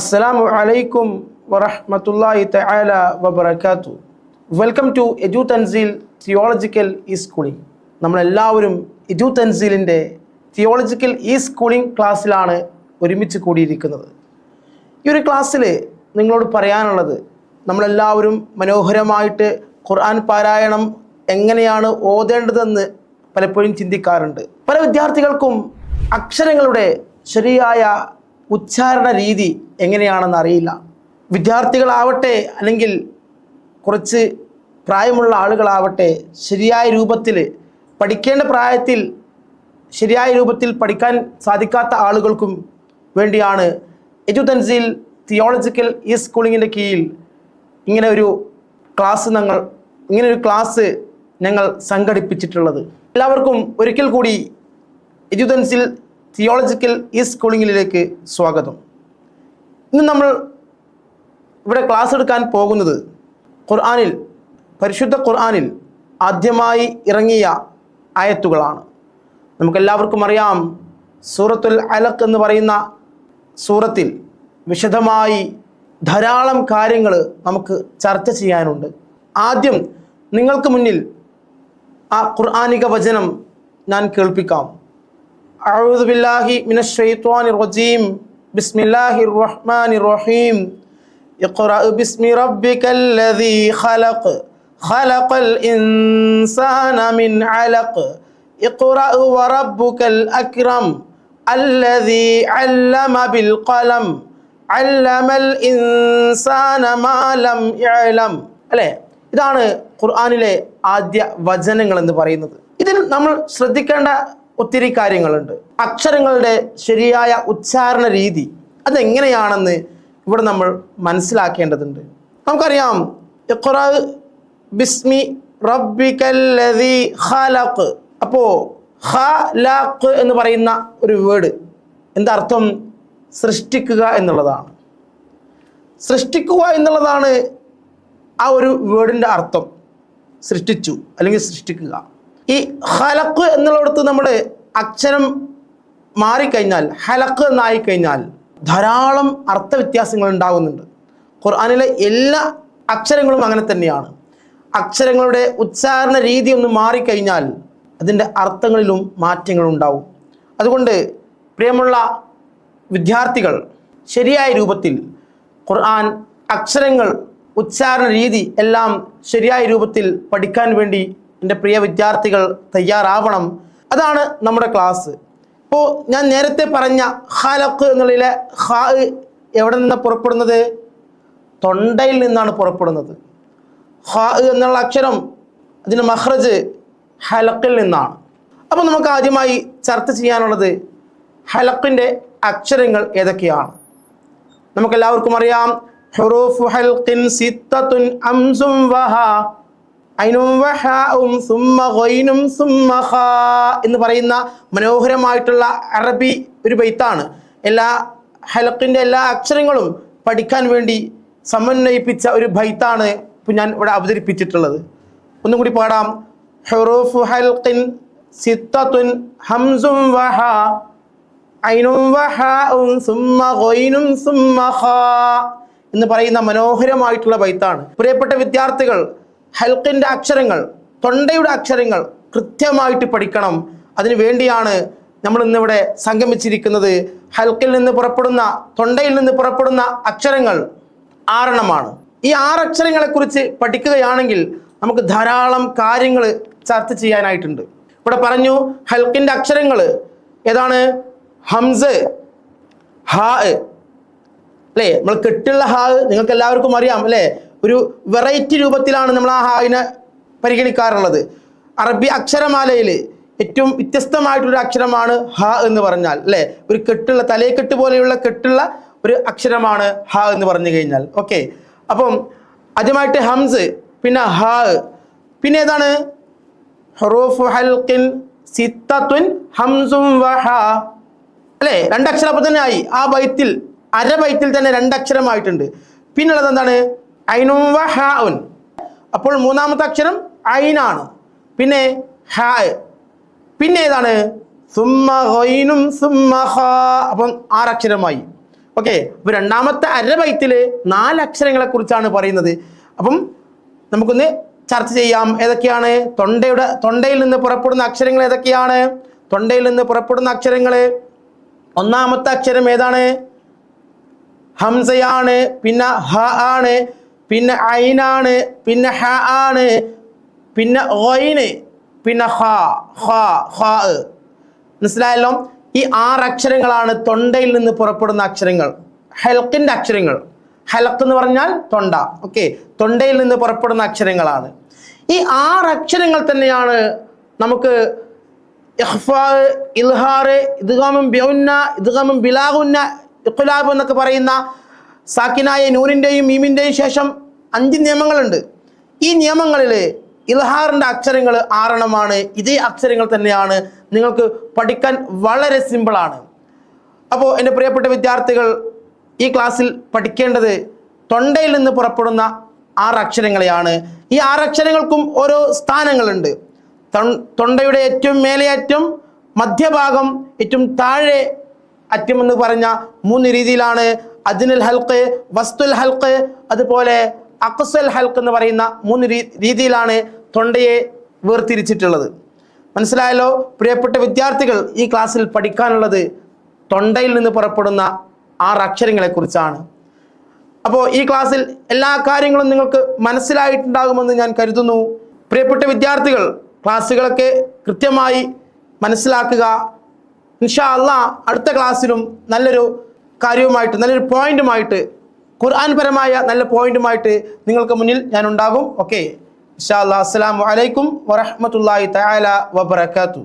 അസ്സലാമു അലൈക്കും വറഹ്മത്തുള്ളാഹി തആല വബറകാതു വെൽക്കം ടു എജു തൻസീൽ തിയോളജിക്കൽ ഈ സ്കൂളിംഗ് നമ്മളെല്ലാവരും എജു തൻസീലിന്റെ തിയോളജിക്കൽ ഈ സ്കൂളിംഗ് ക്ലാസ്സിലാണ് ഒരുമിച്ച് കൂടിയിരിക്കുന്നത്. ഈ ഒരു ക്ലാസ്സിൽ നിങ്ങളോട് പറയാനുള്ളത് നമ്മളെല്ലാവരും മനോഹരമായിട്ട് ഖുർആൻ പാരായണം എങ്ങനെയാണ് ഓതേണ്ടതെന്ന് പലപ്പോഴും ചിന്തിക്കാറുണ്ട്. പല വിദ്യാർത്ഥികൾക്കും അക്ഷരങ്ങളുടെ ശരിയായ ഉച്ചാരണ രീതി എങ്ങനെയാണെന്ന് അറിയില്ല. വിദ്യാർത്ഥികളാവട്ടെ അല്ലെങ്കിൽ കുറച്ച് പ്രായമുള്ള ആളുകളാവട്ടെ ശരിയായ രൂപത്തിൽ പഠിക്കേണ്ട പ്രായത്തിൽ ശരിയായ രൂപത്തിൽ പഠിക്കാൻ സാധിക്കാത്ത ആളുകൾക്കും വേണ്ടിയാണ് എജു തൻസീൽ തിയോളജിക്കൽ ഈ സ്കൂളിങ്ങിന്റെ കീഴിൽ ഇങ്ങനെ ഒരു ക്ലാസ് ഞങ്ങൾ ഇങ്ങനെ ഒരു ക്ലാസ് ഞങ്ങൾ സംഘടിപ്പിച്ചിട്ടുള്ളത്. എല്ലാവർക്കും ഒരിക്കൽ കൂടി എജു തൻസീൽ തിയോളജിക്കൽ ഈ സ്കൂളിങ്ങിലേക്ക് സ്വാഗതം. ഇന്ന് നമ്മൾ ഇവിടെ ക്ലാസ് എടുക്കാൻ പോകുന്നത് ഖുർആാനിൽ പരിശുദ്ധ ഖുർആാനിൽ ആദ്യമായി ഇറങ്ങിയ ആയത്തുകളാണ്. നമുക്കെല്ലാവർക്കും അറിയാം സൂറത്തുൽ അലക്ക് എന്ന് പറയുന്ന സൂറത്തിൽ വിശദമായി ധാരാളം കാര്യങ്ങൾ നമുക്ക് ചർച്ച ചെയ്യാനുണ്ട്. ആദ്യം നിങ്ങൾക്ക് മുന്നിൽ ആ ഖുർആാനിക വചനം ഞാൻ കേൾപ്പിക്കാം. أعوذ بالله من الشيطان الرجيم بسم الله الرحمن الرحيم اقرأ باسم ربك الذي خلق خلق الإنسان من علق اقرأ وربك الأكرم الذي علم بالقلم علم الإنسان ما لم يعلم അല്ലേ ഇതാണ് ഖുർആനിലെ ആദ്യ വചനങ്ങൾ എന്ന് പറയുന്നത് ഇതിൽ നമ്മൾ ശ്രദ്ധിക്കേണ്ട ഒത്തിരി കാര്യങ്ങളുണ്ട്. അക്ഷരങ്ങളുടെ ശരിയായ ഉച്ചാരണ രീതി അതെങ്ങനെയാണെന്ന് ഇവിടെ നമ്മൾ മനസ്സിലാക്കേണ്ടതുണ്ട്. നമുക്കറിയാം ബിസ്മി റബ്ബിക്കല്ലതി ഖലഖ്. അപ്പോൾ ഖലഖ് എന്ന് പറയുന്ന ഒരു വേർഡ് എന്താ അർത്ഥം സൃഷ്ടിക്കുക എന്നുള്ളതാണ്. സൃഷ്ടിക്കുക എന്നുള്ളതാണ് ആ ഒരു വേർഡിന്റെ അർത്ഥം. സൃഷ്ടിച്ചു അല്ലെങ്കിൽ സൃഷ്ടിക്കുക. ഈ ഹലക്ക് എന്നുള്ളിടത്ത് നമ്മുടെ അക്ഷരം മാറിക്കഴിഞ്ഞാൽ ഹലക്ക് എന്നായിക്കഴിഞ്ഞാൽ ധാരാളം അർത്ഥവ്യത്യാസങ്ങൾ ഉണ്ടാകുന്നുണ്ട്. ഖുർആാനിലെ എല്ലാ അക്ഷരങ്ങളും അങ്ങനെ തന്നെയാണ്. അക്ഷരങ്ങളുടെ ഉച്ചാരണ രീതി ഒന്ന് മാറിക്കഴിഞ്ഞാൽ അതിന്റെ അർത്ഥങ്ങളിലും മാറ്റങ്ങൾ ഉണ്ടാവും. അതുകൊണ്ട് പ്രിയമുള്ള വിദ്യാർത്ഥികൾ ശരിയായ രൂപത്തിൽ ഖുർആൻ അക്ഷരങ്ങൾ ഉച്ചാരണ രീതി എല്ലാം ശരിയായ രൂപത്തിൽ പഠിക്കാൻ വേണ്ടി എന്റെ പ്രിയ വിദ്യാർത്ഥികൾ തയ്യാറാവണം. അതാണ് നമ്മുടെ ക്ലാസ് ഇപ്പോൾ ഞാൻ നേരത്തെ പറഞ്ഞ ഹാലക്ക് എന്നുള്ളതിലെ ഹാ എവിടെ നിന്നാണ് പുറപ്പെടുന്നത്? തൊണ്ടയിൽ നിന്നാണ് പുറപ്പെടുന്നത്. ഹാ എന്നുള്ള അക്ഷരം അതിന് മഹ്റജ് ഹലക്കിൽ നിന്നാണ്. അപ്പോൾ നമുക്ക് ആദ്യമായി ചർച്ച ചെയ്യാനുള്ളത് ഹലക്കിന്റെ അക്ഷരങ്ങൾ ഏതൊക്കെയാണ്? നമുക്കെല്ലാവർക്കും അറിയാം. ഹുറൂഫ് ഹൽഖിൻ സിത്തത്തുൻ അംസും വഹ. എന്ന് പറയുന്ന മനോഹരമായിട്ടുള്ള അറബി ഒരു ബൈത്താണ്. എല്ലാ ഹലക്കിന്റെ എല്ലാ അക്ഷരങ്ങളും പഠിക്കാൻ വേണ്ടി സമന്വയിപ്പിച്ച ഒരു ബൈത്താണ് ഇപ്പൊ ഞാൻ ഇവിടെ അവതരിപ്പിച്ചിട്ടുള്ളത്. ഒന്നും കൂടി പാടാം. ഹെറൂഫ് ഹൽഖിൻ സിത്തത്തുൻ ഹംസും വഹ. ഐനും ഖാ എന്ന് പറയുന്ന മനോഹരമായിട്ടുള്ള ബൈത്താണ്. പ്രിയപ്പെട്ട വിദ്യാർത്ഥികൾ ഹൽക്കിന്റെ അക്ഷരങ്ങൾ തൊണ്ടയുടെ അക്ഷരങ്ങൾ കൃത്യമായിട്ട് പഠിക്കണം. അതിനു വേണ്ടിയാണ് നമ്മൾ ഇന്നിവിടെ സംഗമിച്ചിരിക്കുന്നത്. ഹൽക്കിൽ നിന്ന് പുറപ്പെടുന്ന തൊണ്ടയിൽ നിന്ന് പുറപ്പെടുന്ന അക്ഷരങ്ങൾ ആറെണ്ണമാണ്. ഈ ആറ് അക്ഷരങ്ങളെക്കുറിച്ച് പഠിക്കുകയാണെങ്കിൽ നമുക്ക് ധാരാളം കാര്യങ്ങൾ ചർച്ച ചെയ്യാനായിട്ടുണ്ട്. ഇവിടെ പറഞ്ഞു ഹൽക്കിന്റെ അക്ഷരങ്ങൾ ഏതാണ്? ഹംസ് ഹാ അല്ലേ? നമ്മൾ കെട്ടുള്ള ഹാ നിങ്ങൾക്ക് എല്ലാവർക്കും അറിയാം അല്ലേ? ഒരു വെറൈറ്റി രൂപത്തിലാണ് നമ്മൾ ആ ഹായിനെ പരിഗണിക്കാറുള്ളത്. അറബി അക്ഷരമാലയിൽ ഏറ്റവും വ്യത്യസ്തമായിട്ടൊരു അക്ഷരമാണ് ഹ എന്ന് പറഞ്ഞാൽ അല്ലേ? ഒരു കെട്ടുള്ള തലയെക്കെട്ട് പോലെയുള്ള കെട്ടുള്ള ഒരു അക്ഷരമാണ് ഹ എന്ന് പറഞ്ഞു കഴിഞ്ഞാൽ. ഓക്കെ. അപ്പം ആദ്യമായിട്ട് ഹംസ് പിന്നെ ഹ. പിന്നെ ഏതാണ്? ഹറൂഫ് ഹംസും അല്ലേ? രണ്ടക്ഷരം അപ്പം തന്നെ ആയി. ആ ബൈത്തിൽ അര ബൈത്തിൽ തന്നെ രണ്ടക്ഷരമായിട്ടുണ്ട്. പിന്നുള്ളത് എന്താണ്? ഐനും വ ഹാ ഉൻ. അപ്പോൾ മൂന്നാമത്തെ അക്ഷരം ഐനാണ് പിന്നെ ഹാ പിന്നെ ഏതാണ്? സുമ്മ ഹൊയിനും സുമ്മ ഹ. അപ്പം ആറക്ഷരമായി. ഓക്കെ അപ്പോൾ രണ്ടാമത്തെ അരബൈത്തിൽ നാല് അക്ഷരങ്ങളെ കുറിച്ചാണ് പറയുന്നത്. അപ്പം നമുക്കൊന്ന് ചർച്ച ചെയ്യാം. ഏതൊക്കെയാണ്? തൊണ്ടയുടെ തൊണ്ടയിൽ നിന്ന് പുറപ്പെടുന്ന അക്ഷരങ്ങൾ ഏതൊക്കെയാണ്? തൊണ്ടയിൽ നിന്ന് പുറപ്പെടുന്ന അക്ഷരങ്ങൾ. ഒന്നാമത്തെ അക്ഷരം ഏതാണ്? ഹംസയാണ് പിന്നെ ഹ ആണ് പിന്നെ ഐനാണ് പിന്നെ ഹ ആണ് പിന്നെ ഒയിന് പിന്നെ ഹ ഹ ഹ മനസ്സിലായല്ലോ? ഈ ആറ് അക്ഷരങ്ങളാണ് തൊണ്ടയിൽ നിന്ന് പുറപ്പെടുന്ന അക്ഷരങ്ങൾ. ഹെൽക്കിന്റെ അക്ഷരങ്ങൾ. ഹെലക്ക് എന്ന് പറഞ്ഞാൽ തൊണ്ട. ഓക്കെ. തൊണ്ടയിൽ നിന്ന് പുറപ്പെടുന്ന അക്ഷരങ്ങളാണ്. ഈ ആറ് അക്ഷരങ്ങൾ തന്നെയാണ് നമുക്ക് ഇഖ്ഫാ, ഇൽഹാറ് ഇദ്ഗാമും ബിയുന്ന ഇദ്ഗാമും ബിലാഗുന്ന ഇഖ്ലാബ് എന്നൊക്കെ പറയുന്ന സാക്കിനായ നൂനിന്റെയും മീമിന്റെയും ശേഷം അഞ്ച് നിയമങ്ങളുണ്ട്. ഈ നിയമങ്ങളിൽ ഇൽഹാറിന്റെ അക്ഷരങ്ങൾ ആറെണ്ണമാണ് ഇതേ അക്ഷരങ്ങൾ തന്നെയാണ് നിങ്ങൾക്ക് പഠിക്കാൻ വളരെ സിമ്പിളാണ് അപ്പോൾ എന്റെ പ്രിയപ്പെട്ട വിദ്യാർത്ഥികൾ ഈ ക്ലാസ്സിൽ പഠിക്കേണ്ടത് തൊണ്ടയിൽ നിന്ന് പുറപ്പെടുന്ന ആറ് അക്ഷരങ്ങളെയാണ്. ഈ ആറ് അക്ഷരങ്ങൾക്കും ഓരോ സ്ഥാനങ്ങളുണ്ട്. തൊണ്ടയുടെ ഏറ്റവും മേലെയറ്റം മധ്യഭാഗം ഏറ്റവും താഴെ അറ്റം എന്ന് പറഞ്ഞ മൂന്ന് രീതിയിലാണ് അജ്നുൽ ഹൽക്ക് വസ്തുൽ ഹൽക്ക് അതുപോലെ അക്സൽ ഹൽക്ക് എന്ന് പറയുന്ന മൂന്ന് രീതിയിലാണ് തൊണ്ടയെ വേർതിരിച്ചിട്ടുള്ളത്. മനസ്സിലായല്ലോ? പ്രിയപ്പെട്ട വിദ്യാർത്ഥികൾ ഈ ക്ലാസ്സിൽ പഠിക്കാനുള്ളത് തൊണ്ടയിൽ നിന്ന് പുറപ്പെടുന്ന ആറ് അക്ഷരങ്ങളെക്കുറിച്ചാണ്. അപ്പോൾ ഈ ക്ലാസ്സിൽ എല്ലാ കാര്യങ്ങളും നിങ്ങൾക്ക് മനസ്സിലായിട്ടുണ്ടാകുമെന്ന് ഞാൻ കരുതുന്നു. പ്രിയപ്പെട്ട വിദ്യാർത്ഥികൾ ക്ലാസ്സുകളൊക്കെ കൃത്യമായി മനസ്സിലാക്കുക. ഇൻഷാ അള്ളാ അടുത്ത ക്ലാസ്സിലും നല്ലൊരു കാര്യവുമായിട്ട് നല്ലൊരു പോയിന്റുമായിട്ട് ഖുർആൻ പരമായ നല്ല പോയിന്റുമായിട്ട് നിങ്ങൾക്ക് മുന്നിൽ ഞാൻ ഉണ്ടാകും ഓക്കെ ഇൻഷാ അല്ലാ അസ്സലാമു അലൈക്കും വറഹ്മത്തുള്ളാഹി തആല വബറകാതുഹു.